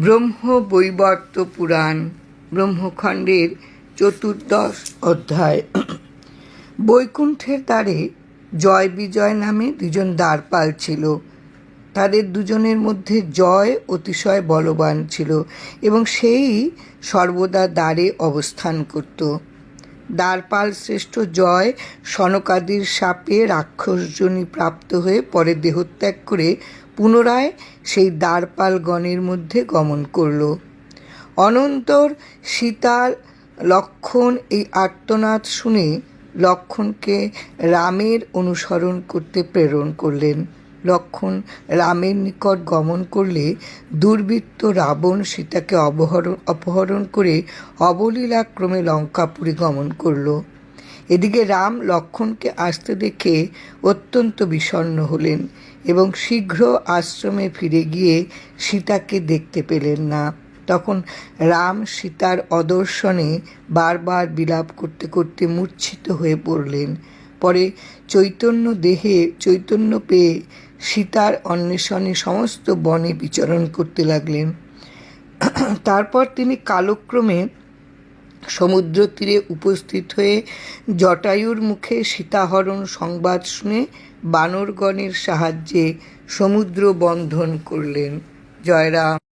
ব্রহ্ম বৈবর্ত পুরাণ ব্রহ্মখণ্ডের চতুর্দশ অধ্যায়। বৈকুণ্ঠের দ্বারে জয় বিজয় নামে দুজন দ্বারপাল ছিল। তাদের দুজনের মধ্যে জয় অতিশয় বলবান ছিল এবং সেই সর্বদা দ্বারে অবস্থান করত। দ্বারপাল শ্রেষ্ঠ জয় সনকাদির সাপে রাক্ষসজনী প্রাপ্ত হয়ে পরে দেহত্যাগ করে পুনরায় সেই দ্বারপাল গণের মধ্যে গমন করল। অনন্তর সীতার লক্ষণ এই আর্তনাদ শুনে লক্ষণকে রামের অনুসরণ করতে প্রেরণ করলেন। লক্ষণ রামের নিকট গমন করলে দুর্বৃত্ত রাবণ সীতাকে অপহরণ অপহরণ করে অবলীলাক্রমে লঙ্কাপুরী গমন করল। এদিকে রাম লক্ষণকে আসতে দেখে অত্যন্ত বিষণ্ণ হলেন এবং শীঘ্র আশ্রমে ফিরে গিয়ে সীতাকে দেখতে পেলেন না। তখন রাম সীতার অদর্শনে বারবার বিলাপ করতে করতে মূর্ছিত হয়ে পড়লেন। পরে চৈতন্য দেহে চৈতন্য পেয়ে সীতার অন্বেষণে সমস্ত বনে বিচরণ করতে লাগলেন। তারপর তিনি কালক্রমে সমুদ্র তীরে উপস্থিত হয়ে জটায়ুর মুখে সীতাহরণ সংবাদ শুনে বানরগণের সাহায্যে সমুদ্র বন্ধন করলেন। জয়রাম।